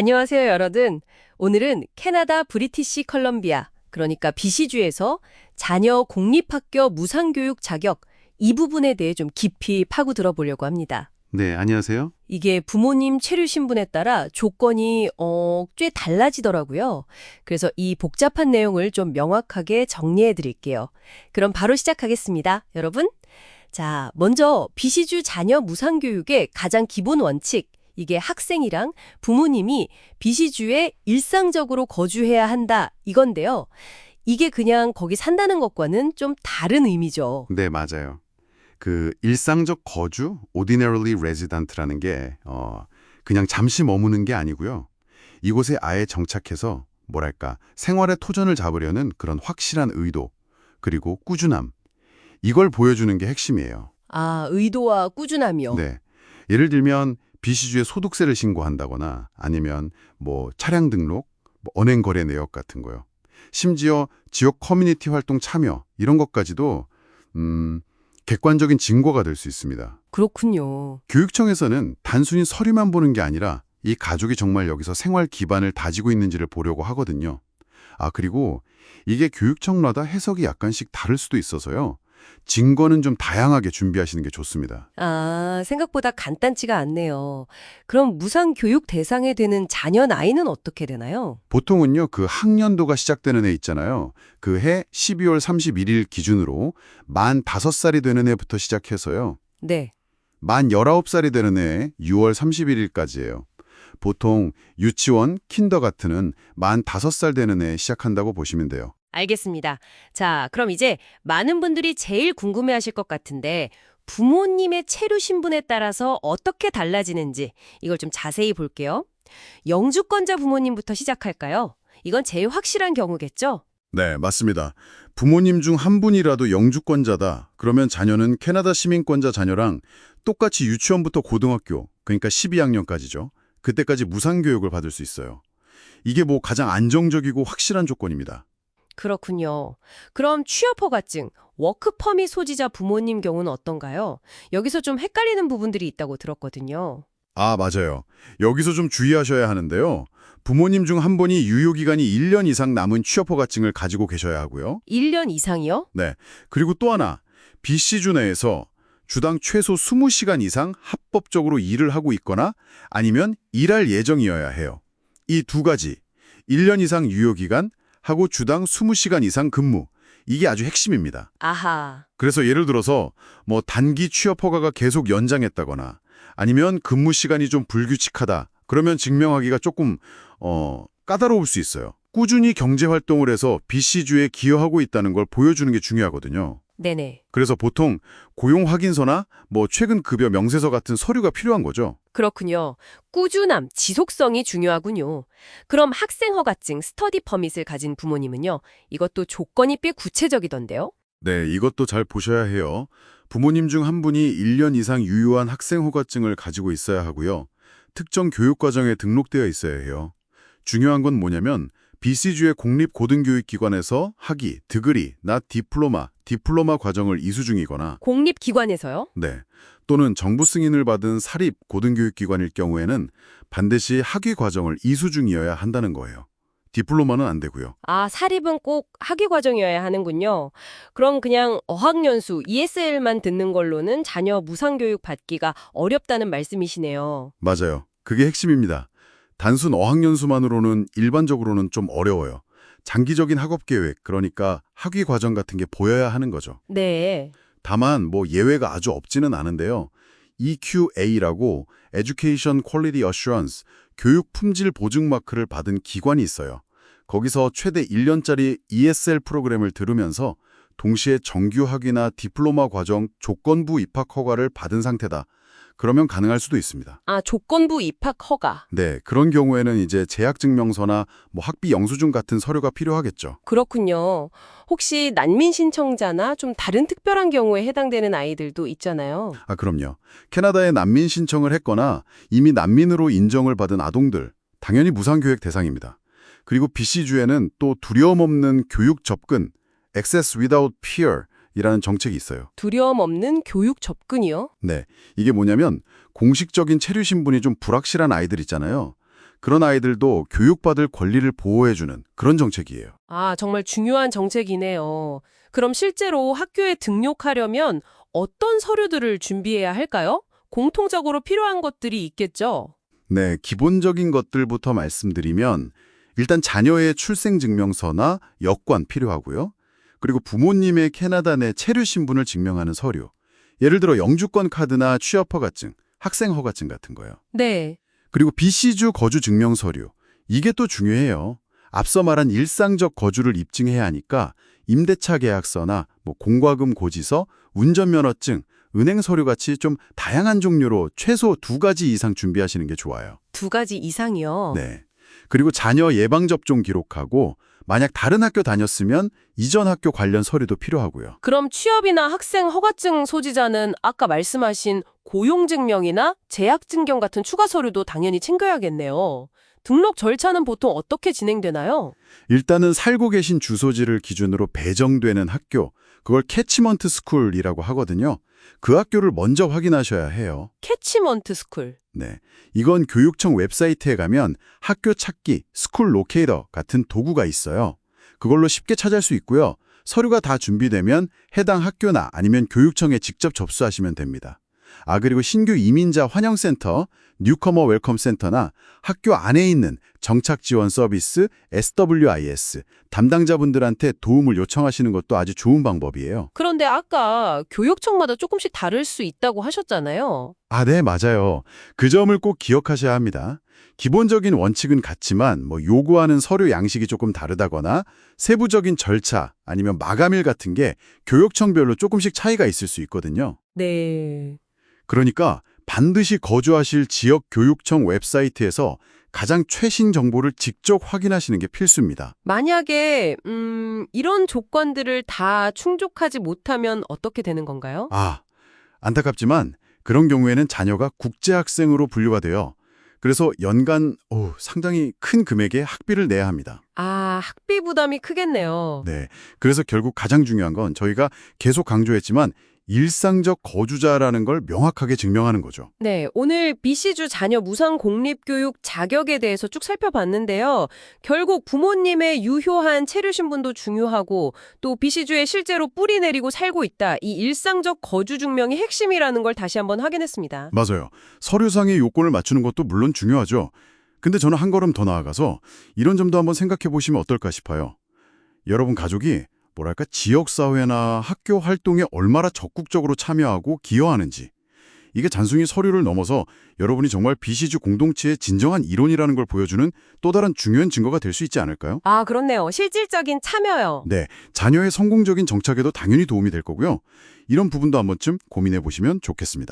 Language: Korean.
안녕하세요, 여러분. 오늘은 캐나다 브리티시 컬럼비아, 그러니까 BC주에서 자녀 공립학교 무상교육 자격 이 부분에 대해 좀 깊이 파고 들어보려고 합니다. 네, 안녕하세요. 이게 부모님 체류 신분에 따라 조건이 어, 꽤 달라지더라고요. 그래서 이 복잡한 내용을 좀 명확하게 정리해 드릴게요. 그럼 바로 시작하겠습니다. 여러분. 자, 먼저 비시주 자녀 무상교육의 가장 기본 원칙. 이게 학생이랑 부모님이 비시주에 일상적으로 거주해야 한다. 이건데요. 이게 그냥 거기 산다는 것과는 좀 다른 의미죠. 네, 맞아요. 그 일상적 거주, ordinarily resident라는 게 어, 그냥 잠시 머무는 게 아니고요. 이곳에 아예 정착해서 뭐랄까 생활의 토전을 잡으려는 그런 확실한 의도 그리고 꾸준함 이걸 보여주는 게 핵심이에요. 아, 의도와 꾸준함이요. 네, 예를 들면 비시주에 소득세를 신고한다거나 아니면 뭐 차량 등록, 뭐 언행 거래 내역 같은 거요. 심지어 지역 커뮤니티 활동 참여 이런 것까지도 음, 객관적인 증거가 될 수 있습니다. 그렇군요. 교육청에서는 단순히 서류만 보는 게 아니라 이 가족이 정말 여기서 생활 기반을 다지고 있는지를 보려고 하거든요. 아, 그리고 이게 교육청마다 해석이 약간씩 다를 수도 있어서요. 증거는 좀 다양하게 준비하시는 게 좋습니다. 아, 생각보다 간단치가 않네요. 그럼 무상 교육 대상에 되는 자녀 나이는 어떻게 되나요? 보통은요, 그 학년도가 시작되는 해 있잖아요. 그 해 12월 31일 기준으로 만 5살이 되는 해부터 시작해서요. 네. 만 19살이 되는 해 6월 31일까지예요. 보통 유치원, 킨더가튼은 만 5살 되는 해 시작한다고 보시면 돼요. 알겠습니다. 자, 그럼 이제 많은 분들이 제일 궁금해 하실 것 같은데 부모님의 체류 신분에 따라서 어떻게 달라지는지 이걸 좀 자세히 볼게요. 영주권자 부모님부터 시작할까요? 이건 제일 확실한 경우겠죠? 네, 맞습니다. 부모님 중 한 분이라도 영주권자다. 그러면 자녀는 캐나다 시민권자 자녀랑 똑같이 유치원부터 고등학교, 그러니까 12학년까지죠. 그때까지 무상교육을 받을 수 있어요. 이게 뭐 가장 안정적이고 확실한 조건입니다. 그렇군요. 그럼 취업 허가증, 워크 퍼밋 소지자 부모님 경우는 어떤가요? 여기서 좀 헷갈리는 부분들이 있다고 들었거든요. 아, 맞아요. 여기서 좀 주의하셔야 하는데요. 부모님 중 한 분이 유효기간이 1년 이상 남은 취업허가증을 가지고 계셔야 하고요. 1년 이상이요? 네. 그리고 또 하나, BC주 내에서 주당 최소 20시간 이상 합법적으로 일을 하고 있거나 아니면 일할 예정이어야 해요. 이 두 가지, 1년 이상 유효기간 하고 주당 20시간 이상 근무, 이게 아주 핵심입니다. 아하. 그래서 예를 들어서 뭐 단기 취업 허가가 계속 연장했다거나 아니면 근무 시간이 좀 불규칙하다. 그러면 증명하기가 조금 어 까다로울 수 있어요. 꾸준히 경제 활동을 해서 BC주에 기여하고 있다는 걸 보여주는 게 중요하거든요. 네네. 그래서 보통 고용 확인서나 뭐 최근 급여 명세서 같은 서류가 필요한 거죠. 그렇군요. 꾸준함, 지속성이 중요하군요. 그럼 학생 허가증, 스터디 퍼밋을 가진 부모님은요. 이것도 조건이 꽤 구체적이던데요. 네, 이것도 잘 보셔야 해요. 부모님 중 한 분이 1년 이상 유효한 학생 허가증을 가지고 있어야 하고요. 특정 교육과정에 등록되어 있어야 해요. 중요한 건 뭐냐면 BC주의 공립고등교육기관에서 학위, 드그리, 나 디플로마, 디플로마 과정을 이수 중이거나 공립기관에서요? 네, 또는 정부 승인을 받은 사립 고등교육기관일 경우에는 반드시 학위 과정을 이수 중이어야 한다는 거예요. 디플로마는 안 되고요. 아, 사립은 꼭 학위 과정이어야 하는군요. 그럼 그냥 어학연수, ESL만 듣는 걸로는 자녀 무상교육 받기가 어렵다는 말씀이시네요. 맞아요. 그게 핵심입니다. 단순 어학연수만으로는 일반적으로는 좀 어려워요. 장기적인 학업 계획, 그러니까 학위 과정 같은 게 보여야 하는 거죠. 네. 다만 뭐 예외가 아주 없지는 않은데요. EQA라고 Education Quality Assurance, 교육 품질 보증 마크를 받은 기관이 있어요. 거기서 최대 1년짜리 ESL 프로그램을 들으면서 동시에 정규 학위나 디플로마 과정 조건부 입학 허가를 받은 상태다. 그러면 가능할 수도 있습니다. 아, 조건부 입학 허가. 네, 그런 경우에는 이제 재학증명서나 뭐 학비 영수증 같은 서류가 필요하겠죠. 그렇군요. 혹시 난민 신청자나 좀 다른 특별한 경우에 해당되는 아이들도 있잖아요. 아, 그럼요. 캐나다에 난민 신청을 했거나 이미 난민으로 인정을 받은 아동들, 당연히 무상교육 대상입니다. 그리고 BC주에는 또 두려움 없는 교육 접근, Access Without Fear 이라는 정책이 있어요. 두려움 없는 교육 접근이요? 네, 이게 뭐냐면 공식적인 체류 신분이 좀 불확실한 아이들 있잖아요. 그런 아이들도 교육받을 권리를 보호해주는 그런 정책이에요. 아, 정말 중요한 정책이네요. 그럼 실제로 학교에 등록하려면 어떤 서류들을 준비해야 할까요? 공통적으로 필요한 것들이 있겠죠? 네, 기본적인 것들부터 말씀드리면 일단 자녀의 출생증명서나 여권 필요하고요. 그리고 부모님의 캐나다 내 체류 신분을 증명하는 서류. 예를 들어 영주권 카드나 취업 허가증, 학생 허가증 같은 거요. 네. 그리고 BC주 거주 증명 서류. 이게 또 중요해요. 앞서 말한 일상적 거주를 입증해야 하니까 임대차 계약서나 뭐 공과금 고지서, 운전면허증, 은행 서류 같이 좀 다양한 종류로 최소 두 가지 이상 준비하시는 게 좋아요. 두 가지 이상이요. 네. 그리고 자녀 예방접종 기록하고 만약 다른 학교 다녔으면 이전 학교 관련 서류도 필요하고요. 그럼 취업이나 학생 허가증 소지자는 아까 말씀하신 고용증명이나 재학증경 같은 추가 서류도 당연히 챙겨야겠네요. 등록 절차는 보통 어떻게 진행되나요? 일단은 살고 계신 주소지를 기준으로 배정되는 학교, 그걸 캐치먼트 스쿨이라고 하거든요. 그 학교를 먼저 확인하셔야 해요. 캐치먼트 스쿨. 네. 이건 교육청 웹사이트에 가면 학교 찾기, 스쿨 로케이터 같은 도구가 있어요. 그걸로 쉽게 찾을 수 있고요. 서류가 다 준비되면 해당 학교나 아니면 교육청에 직접 접수하시면 됩니다. 아, 그리고 신규 이민자 환영센터, 뉴커머 웰컴 센터나 학교 안에 있는 정착 지원 서비스 SWIS 담당자분들한테 도움을 요청하시는 것도 아주 좋은 방법이에요. 그런데 아까 교육청마다 조금씩 다를 수 있다고 하셨잖아요. 아, 네, 맞아요. 그 점을 꼭 기억하셔야 합니다. 기본적인 원칙은 같지만 뭐 요구하는 서류 양식이 조금 다르다거나 세부적인 절차 아니면 마감일 같은 게 교육청별로 조금씩 차이가 있을 수 있거든요. 네. 그러니까 반드시 거주하실 지역 교육청 웹사이트에서 가장 최신 정보를 직접 확인하시는 게 필수입니다. 만약에 음, 이런 조건들을 다 충족하지 못하면 어떻게 되는 건가요? 아, 안타깝지만 그런 경우에는 자녀가 국제학생으로 분류가 돼요. 그래서 연간 오, 상당히 큰 금액의 학비를 내야 합니다. 아, 학비 부담이 크겠네요. 네. 그래서 결국 가장 중요한 건 저희가 계속 강조했지만 일상적 거주자라는 걸 명확하게 증명하는 거죠. 네, 오늘 BC주 자녀 무상 공립교육 자격에 대해서 쭉 살펴봤는데요. 결국 부모님의 유효한 체류 신분도 중요하고 또 BC주에 실제로 뿌리 내리고 살고 있다. 이 일상적 거주 증명이 핵심이라는 걸 다시 한번 확인했습니다. 맞아요. 서류상의 요건을 맞추는 것도 물론 중요하죠. 근데 저는 한 걸음 더 나아가서 이런 점도 한번 생각해 보시면 어떨까 싶어요. 여러분 가족이 뭐랄까 지역사회나 학교 활동에 얼마나 적극적으로 참여하고 기여하는지 이게 단순히 서류를 넘어서 여러분이 정말 비시주 공동체의 진정한 이론이라는 걸 보여주는 또 다른 중요한 증거가 될 수 있지 않을까요? 아, 그렇네요. 실질적인 참여요. 네, 자녀의 성공적인 정착에도 당연히 도움이 될 거고요. 이런 부분도 한 번쯤 고민해 보시면 좋겠습니다.